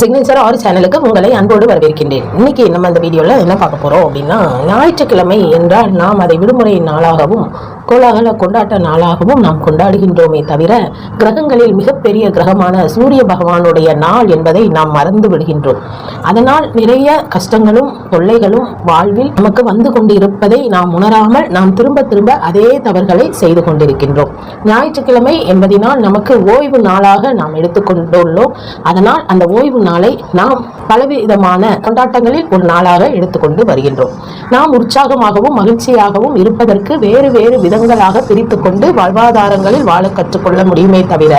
Signature ஆறு சேனலுக்கு உங்களை அன்போடு வரவேற்கின்றேன். இன்னைக்கு நம்ம இந்த வீடியோவில் என்ன பார்க்க போகிறோம் அப்படின்னா ஞாயிற்றுக்கிழமை என்றால் நாம் அதை விடுமுறை நாளாகவும் கோலாகல கொண்டாட்ட நாளாகவும் நாம் கொண்டாடுகின்றோமே தவிர கிரகங்களில் மிகப்பெரிய கிரகமான சூரிய பகவானுடைய நாள் என்பதை நாம் மறந்து விடுகின்றோம். அதனால் நிறைய கஷ்டங்களும் தொல்லைகளும் வாழ்வில் நமக்கு வந்து கொண்டிருப்பதை நாம் உணராமல் நாம் திரும்ப திரும்ப அதே தவறுகளை செய்து கொண்டிருக்கின்றோம். ஞாயிற்றுக்கிழமை என்பதினால் நமக்கு ஓய்வு நாளாக நாம் எடுத்துக்கொண்டுள்ளோம். அதனால் அந்த ஓய்வு நாளை நாம் பலவிதமான கொண்டாட்டங்களில் ஒரு நாளாக எடுத்துக்கொண்டு வருகின்றோம். நாம் உற்சாகமாகவும் மகிழ்ச்சியாகவும் இருப்பதற்கு வேறு வேறு வித விதங்களாக பிரித்து கொண்டு வாழ்வாதாரங்களில் வாழ கற்றுக்கொள்ள முடியுமே தவிர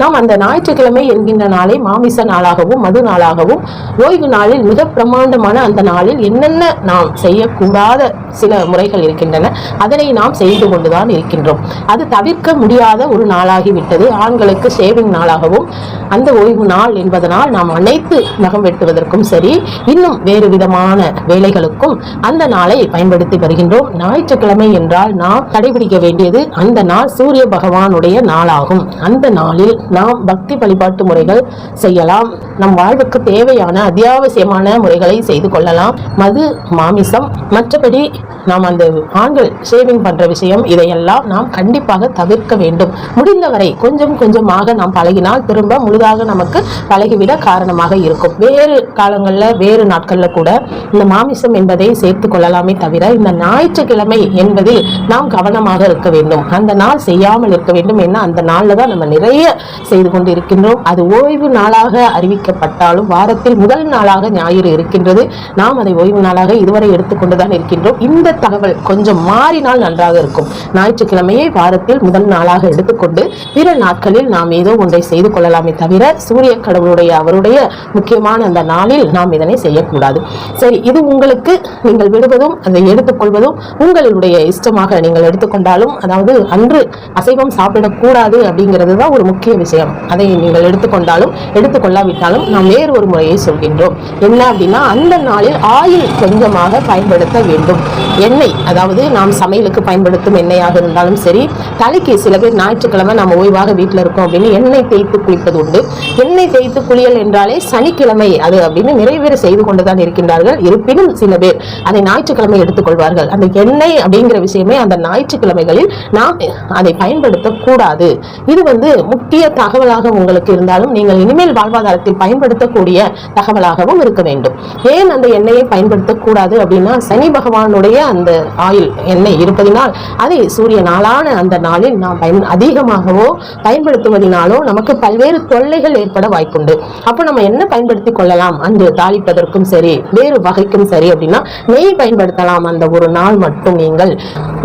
நாம் அந்த ஞாயிற்றுக்கிழமை என்கின்ற நாளை மாமிச நாளாகவும் மது நாளாகவும் ஓய்வு நாளில் மிக பிரமாண்டமான அந்த நாளில் என்னென்ன நாம் செய்யக்கூடாத சில முறைகள் இருக்கின்றன அதனை நாம் செய்து கொண்டுதான் இருக்கின்றோம். அது தவிர்க்க முடியாத ஒரு நாளாகிவிட்டது. ஆண்களுக்கு ஷேவிங் நாளாகவும் அந்த ஓய்வு நாள் என்பதனால் நாம் அனைத்து நகம் வெட்டுவதற்கும் சரி இன்னும் வேறு விதமான வேலைகளுக்கும் அந்த நாளை பயன்படுத்தி வருகின்றோம். ஞாயிற்றுக்கிழமை என்றால் நாம் கடைபிடிக்க வேண்டியது அந்த நாள் சூரிய பகவானுடைய நாளாகும். அந்த நாளில் நாம் பக்தி வழிபாட்டு முறைகள் செய்யலாம். நம் வாழ்வுக்கு தேவையான அத்தியாவசியமான முறைகளை செய்து கொள்ளலாம். மது மாமிசம் மற்றபடி நாம் அந்த ஆண்கள் ஷேவிங் பண்ற விஷயம் இதையெல்லாம் நாம் கண்டிப்பாக தவிர்க்க வேண்டும். முடிந்தவரை கொஞ்சம் கொஞ்சமாக நாம் பழகினால் திரும்ப முழுதாக நமக்கு பழகிவிட காரணமாக இருக்கும். வேறு காலங்களில் வேறு நாட்களில் கூட இந்த மாமிசம் என்பதை சேர்த்து கொள்ளலாமே தவிர இந்த ஞாயிற்றுக்கிழமை என்பதில் நாம் கவனமாக இருக்க வேண்டும். அந்த நாள் செய்யாமல் இருக்க வேண்டும் என்ன அந்த நாளில் தான் நம்ம நிறைய செய்து கொண்டு இருக்கின்றோம் அது ஓய்வு நாளாக அறிவிக்கப்பட்டாலும் வாரத்தில் முதல் நாளாக ஞாயிறு இருக்கின்றது. நாம் அதை ஓய்வு நாளாக இதுவரை எடுத்துக்கொண்டு தான் இருக்கின்றோம். இந்த தகவல் கொஞ்சம் மாறினால் நன்றாக இருக்கும். ஞாயிற்றுக்கிழமையை வாரத்தில் முதல் நாளாக எடுத்துக்கொண்டு பிற நாட்களில் நாம் ஏதோ ஒன்றை செய்து கொள்ளலாமே தவிர சூரிய கடவுளுடைய அவருடைய முக்கியமான அந்த நாளில் நாம் இதனை செய்யக்கூடாது. சரி இது உங்களுக்கு நீங்கள் விடுவதும் அதை எடுத்துக்கொள்வதும் உங்களுடைய இஷ்டமாக நீங்கள் எடுத்து எடுத்துக்கொண்டாலும் அதாவது அன்று அசைவம் சாப்பிடக்கூடாது அப்படிங்கிறது தான் ஒரு முக்கிய விஷயம். அதை நீங்கள் எடுத்துக்கொண்டாலும் எடுத்துக்கொள்ளாவிட்டாலும் நாம் வேறு ஒரு முறையை சொல்கின்றோம். என்ன அப்படின்னா அந்த நாளில் ஆயில் கொஞ்சமாக பயன்படுத்த வேண்டும். எண்ணெய் அதாவது நாம் சமையலுக்கு பயன்படுத்தும் எண்ணெயாக இருந்தாலும் சரி தலைக்கு சில பேர் ஞாயிற்றுக்கிழமை நம்ம ஓய்வாக வீட்டில் இருக்கோம் அப்படின்னு எண்ணெய் தேய்த்து குளிப்பது உண்டு. எண்ணெய் தேய்த்து குளியல் என்றாலே சனிக்கிழமை அது அப்படின்னு நிறைவேற செய்து கொண்டுதான் இருக்கின்றார்கள். இருப்பினும் சில பேர் அதை ஞாயிற்றுக்கிழமை எடுத்துக்கொள்வார்கள். அந்த எண்ணெய் அப்படிங்கிற விஷயமே அந்த ஞாயிற்று ஞாயிற்றுக்கிழமைகளில் நாம் அதை பயன்படுத்தக்கூடாது. இது வந்து முக்கிய தகவலாக உங்களுக்கு இருந்தாலும் நீங்கள் இனிமேல் வாழ்வாதாரத்தில் பயன்படுத்தக்கூடிய தகவலாகவும் இருக்க வேண்டும். ஏன் அந்த எண்ணெயை பயன்படுத்தக்கூடாது அப்படின்னா சனி பகவானுடைய அந்த ஆயில் எண்ணெய் இருப்பதினால் அதை சூரிய நாளான அந்த நாளில் நாம் பயன் அதிகமாகவோ பயன்படுத்துவதனாலோ நமக்கு பல்வேறு தொல்லைகள் ஏற்பட வாய்ப்புண்டு. அப்போ நம்ம என்ன பயன்படுத்தி கொள்ளலாம்? அன்று தாளிப்பதற்கும் சரி வேறு வகைக்கும் சரி அப்படின்னா நெய் பயன்படுத்தலாம். அந்த ஒரு நாள் மட்டும் நீங்கள்.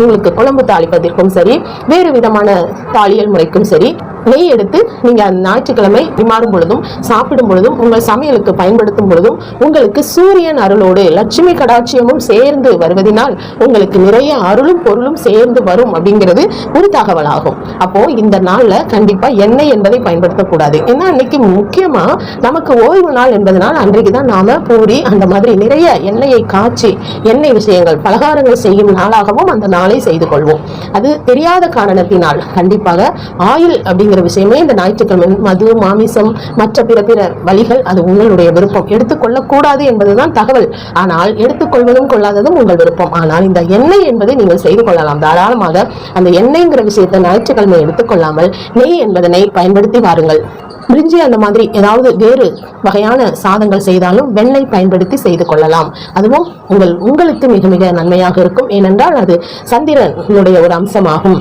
உங்களுக்கு குழம்பு தாளிப்பதற்கும் சரி வேறு விதமான தாளியல் முறைக்கும் சரி நெய் எடுத்து நீங்கள் அந்த ஞாயிற்றுக்கிழமை விமாடும் பொழுதும் சாப்பிடும் பொழுதும் உங்கள் சமையலுக்கு பயன்படுத்தும் பொழுதும் உங்களுக்கு சூரியன் அருளோடு லட்சுமி கடாட்சியமும் சேர்ந்து வருவதனால் உங்களுக்கு நிறைய அருளும் பொருளும் சேர்ந்து வரும் அப்படிங்கிறது ஒரு தகவலாகும். அப்போ இந்த நாளில் கண்டிப்பாக எண்ணெய் என்பதை பயன்படுத்தக்கூடாது. ஏன்னா அன்னைக்கு முக்கியமாக நமக்கு ஓய்வு நாள் என்பதனால் அன்றைக்கு தான் நாம பூரி அந்த மாதிரி நிறைய எண்ணெயை காய்ச்சி எண்ணெய் விஷயங்கள் பலகாரங்கள் செய்யும் நாளாகவும் அந்த நாளை செய்து கொள்வோம். அது தெரியாத காரணத்தினால் கண்டிப்பாக ஆயில் அப்படிங்கிற விஷயமே இந்த ஞாயிற்றுக்கிழமை மது மாமிசம் மற்ற பிற பிற வழிகள் அது உங்களுடைய விருப்பம். எடுத்துக்கொள்ளக்கூடாது என்பதுதான் தகவல். ஆனால் எடுத்துக்கொள்வதும் கொள்ளாததும் உங்கள் விருப்பம். ஆனால் இந்த எண்ணெய் என்பதை நீங்கள் செய்து கொள்ளலாம். தாராளமாக அந்த எண்ணெய்ங்கிற விஷயத்தை ஞாயிற்றுக்கிழமை எடுத்துக்கொள்ளாமல் நெய் என்பதனை பயன்படுத்தி வாருங்கள். பிரிஞ்சி அந்த மாதிரி ஏதாவது வேறு வகையான சாதங்கள் செய்தாலும் வெண்ணெய் பயன்படுத்தி செய்து கொள்ளலாம். அதுவும் உங்கள் உங்களுக்கு மிக மிக நன்மையாக இருக்கும். ஏனென்றால் அது சந்திரனுடைய ஒரு அம்சமாகும்.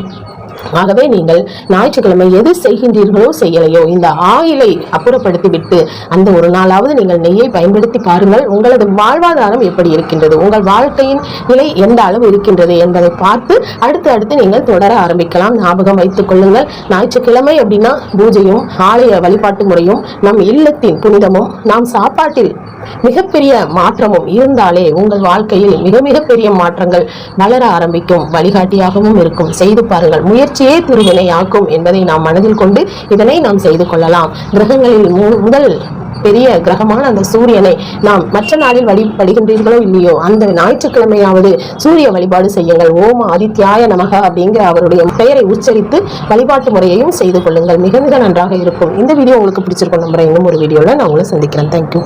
ஆகவே நீங்கள் ஞாயிற்றுக்கிழமை எது செய்கின்றீர்களோ செய்யலையோ இந்த ஆயிலை அப்புறப்படுத்திவிட்டு அந்த ஒரு நாளாவது நீங்கள் நெய்யை பயன்படுத்தி பாருங்கள். உங்களது வாழ்வாதாரம் எப்படி இருக்கின்றது? உங்கள் வாழ்க்கையின் நிலை எந்த அளவு இருக்கின்றது என்பதை பார்த்து அடுத்து அடுத்து நீங்கள் தொடர ஆரம்பிக்கலாம். ஞாபகம் வைத்துக் கொள்ளுங்கள். ஞாயிற்றுக்கிழமை அப்படின்னா பூஜையும் ஆலய வழிபாட்டு முறையும் நம் இல்லத்தின் புனிதமும் நாம் சாப்பாட்டில் மிகப்பெரிய மாற்றமும் இருந்தாலே உங்கள் வாழ்க்கையில் மிக மிக பெரிய மாற்றங்கள் வளர ஆரம்பிக்கும். வழிகாட்டியாகவும் இருக்கும். செய்து பாருங்கள். முயற்சி முயற்சியே திருவினையாக்கும் என்பதை நாம் மனதில் கொண்டு இதனை நாம் செய்து கொள்ளலாம். கிரகங்களில் முதல் பெரிய கிரகமான அந்த சூரியனை நாம் மற்ற நாளில் வழிபடுகின்றீர்களோ இல்லையோ அந்த ஞாயிற்றுக்கிழமையாவது சூரிய வழிபாடு செய்யுங்கள். ஓம் ஆதித்யாய நமக அப்படிங்கிற அவருடைய பெயரை உச்சரித்து வழிபாட்டு முறையையும் செய்து கொள்ளுங்கள். மிக மிக நன்றாக இருக்கும். இந்த வீடியோ உங்களுக்கு பிடிச்சிருக்கும் நம்புறேன். இன்னும் ஒரு வீடியோவில் நான் உங்களை சந்திக்கிறேன். தேங்க்யூ